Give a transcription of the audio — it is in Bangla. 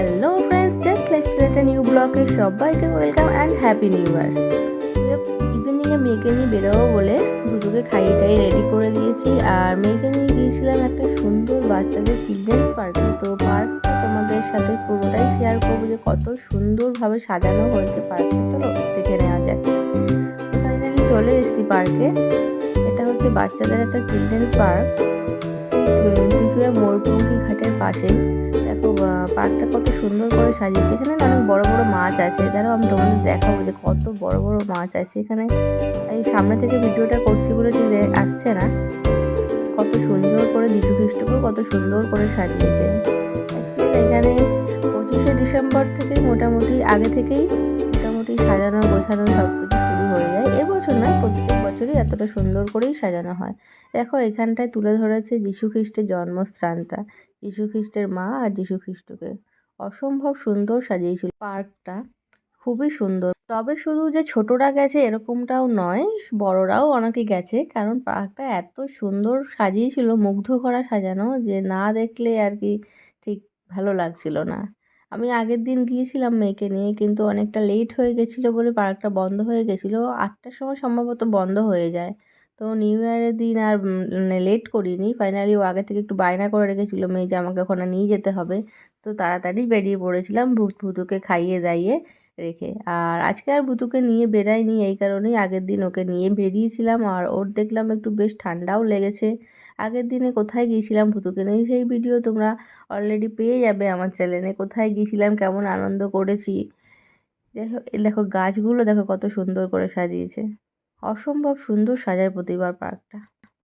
হ্যালো ফ্রেন্ডস জাস্ট লাইক একটা নিউ ব্লগে সবাইকে welcome and happy new year ইভিনিংয়ে মেয়েকে নিয়ে বেরোবো বলে দুটোকে খাইয়ে টাই রেডি করে দিয়েছি আর মেয়েকে নিয়ে গিয়েছিলাম একটা সুন্দর বাচ্চাদের চিলড্রেন্স পার্কে তো পার্কটা তোমাদের সাথে পুরোটাই শেয়ার করব যে কত সুন্দরভাবে সাজানো হয়েছে পার্কটা চলো দেখে নেওয়া তো ফাইনালি চলে এসেছি পার্কে এটা হচ্ছে বাচ্চাদের একটা চিলড্রেন্স পার্ক ত্রিপুরা মোরপঙ্খী ঘাটের পাশেই। দেখো পার্কটা কত সুন্দর করে সাজিয়েছে। এখানে অনেক বড় বড় মাছ আছে। এছাড়াও আমি তোমাদের দেখাবো যে কত বড় বড় মাছ আছে। এখানে আমি সামনে থেকে ভিডিওটা করছি বলে আসছে না। কত সুন্দর করে যীশু খ্রিস্টকেও কত সুন্দর করে সাজিয়েছে। এখানে পঁচিশে ডিসেম্বর থেকে মোটামুটি আগে থেকেই মোটামুটি সাজানো, গোছানো সব কিছু শুরু হয়ে যায় এতটা সুন্দর করেই সাজানো হয়। দেখো, এখানটায় তুলে ধরেছে খ্রিস্টের জন্মস্থানটা খ্রিস্টের মা আর খ্রিস্টকে অসম্ভব সুন্দর সাজিয়েছিল পার্কটা, খুবই সুন্দর। তবে শুধু যে ছোটরা গেছে এরকমটাও নয়, বড়রাও অনেকে গেছে, কারণ পার্কটা এত সুন্দর সাজিয়েছিল, মুগ্ধ করা সাজানো, যে না দেখলে আর কি ঠিক ভালো লাগছিল না। আমি আগের দিন গিয়েছিলাম মেয়েকে নিয়ে, কিন্তু অনেকটা লেট হয়ে গেছিল বলে পার্কটা বন্ধ হয়ে গেছিল। আটটার সময় সম্ভবত বন্ধ হয়ে যায়। তো নিউ ইয়ারের দিন আর লেট করিনি। ফাইনালি ও আগে থেকে একটু বায়না করে রেখেছিলো মেয়ে যে আমাকে ওখানে নিয়ে যেতে হবে। তো তাড়াতাড়ি বেরিয়ে পড়েছিলাম ভূত ভুতুকে খাইয়ে দাইয়ে। রেখে। আর আজকে আর ভুতুকে নিয়ে বেরাইনি এই কারণেই আগের দিন ওকে নিয়ে বেরিয়েছিলাম। আর ওর দেখলাম একটু বেশ ঠান্ডাও লেগেছে। আগের দিনে কোথায় গিয়েছিলাম ভুতুকে নিয়ে সেই ভিডিও তোমরা অলরেডি পেয়ে যাবে আমার চ্যানেলে কোথায় গিয়েছিলাম, কেমন আনন্দ করেছি। দেখো দেখো গাছগুলো দেখো কত সুন্দর করে সাজিয়েছে। অসম্ভব সুন্দর সাজায় প্রতিবার পার্কটা।